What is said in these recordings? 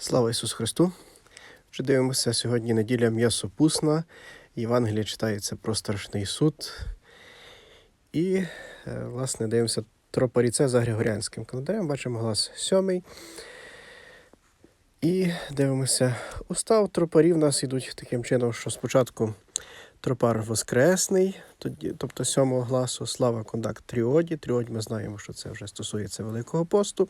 Слава Ісусу Христу! Вже дивимося сьогодні неділя м'ясопусна. Євангеліє читається про страшний суд. І, е, власне, дивимося тропаріце за Григоріанським календарем. Бачимо глас сьомий. І дивимося устав тропарів. У нас ідуть таким чином, що спочатку тропар Воскресний, тобто сьомого гласу, слава кондакт Тріоді. Тріоді ми знаємо, що це вже стосується Великого посту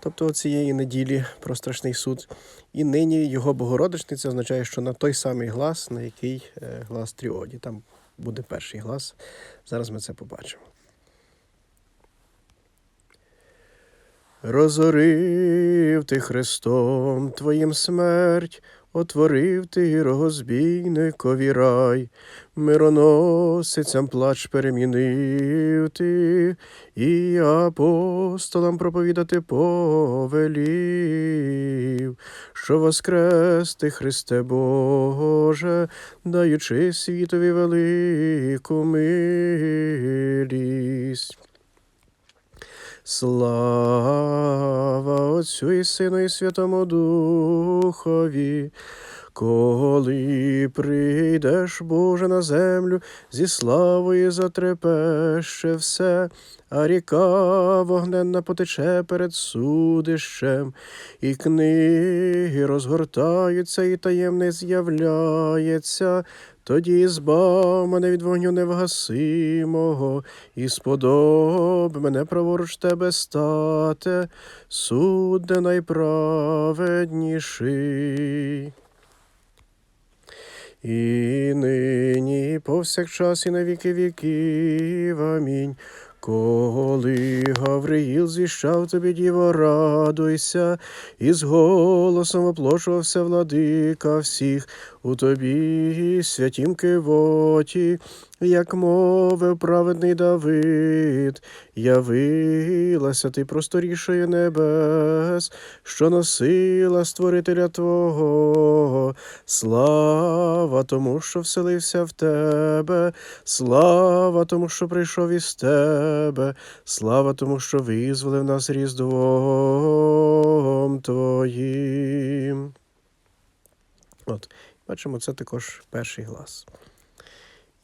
тобто цієї неділі про страшний суд. І нині його Богородичниця означає, що на той самий глас, на який е, глас Тріоді. Там буде перший глас. Зараз ми це побачимо. Розорив ти Христом Твоїм смерть, отворив ти рогозбійникові рай, мироносицям плач перемінив ти, і апостолам проповідати повелів, що воскрес ти, Христе Боже, даючи світові велику милість. Слава Отцю і Сину і Святому Духові, коли прийдеш, Боже, на землю, зі славою затрепеще все, а ріка вогненна потече перед судищем, і книги розгортаються, і таємне з'являється. Тоді збав мене від вогню невгасимого, і сподоб мене праворуч тебе стати, судде найправедніший. І нині, повсякчас, і на віки віків. Амінь. Коли Гавриїл звіщав тобі, діво, радуйся, і з голосом оплошувався владика всіх у тобі, святім кивоті, як мовив праведний Давид, явилася ти просторішою небес, що носила створителя Твого, слава тому, що вселився в тебе, слава тому, що прийшов із тебе, слава тому, що визволив нас різдвом Твоїм. От, бачимо, це також перший глас.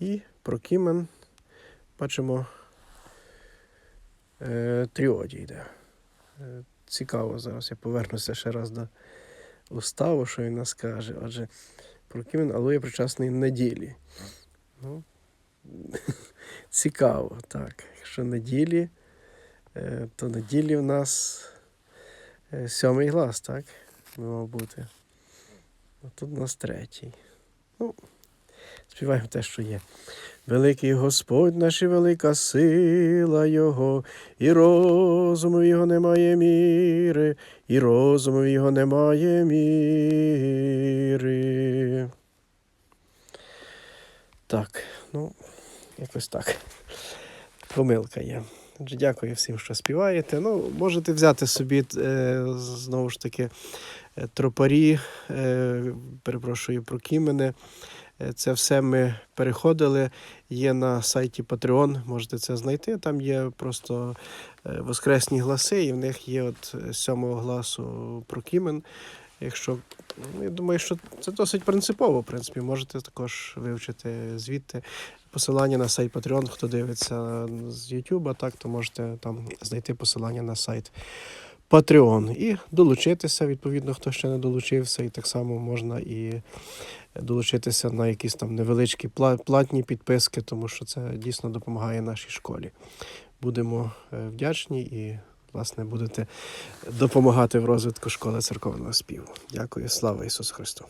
І про Кімен бачимо е, тріоді йде. Е, цікаво, зараз я повернуся ще раз до уставу, що він нас каже. Отже, про Кімен алоє причасний неділі. Ну, цікаво, так. Якщо неділі, е, то неділі в нас сьомий глас, так? Мав бути. А тут у нас третій. Ну, співаємо те, що є. Великий Господь наш і велика сила Його, і розуму його немає міри, і розуму його немає міри. Так, ну, якось так. Помилка є. Дякую всім, що співаєте. Ну, можете взяти собі е, знову ж таки е, тропарі, е, перепрошую про кімени. Е, Це все ми переходили. Є на сайті Patreon, можете це знайти. Там є просто е, воскресні гласи, і в них є от е, сьомого гласу про кімен. Якщо ну, я думаю, що це досить принципово, в принципі, можете також вивчити звідти. Посилання на сайт Patreon, хто дивиться з YouTube, так, то можете там знайти посилання на сайт Patreon і долучитися, відповідно, хто ще не долучився, і так само можна і долучитися на якісь там невеличкі платні підписки, тому що це дійсно допомагає нашій школі. Будемо е, вдячні і, власне, будете допомагати в розвитку школи церковного співу. Дякую, слава Ісусу Христу!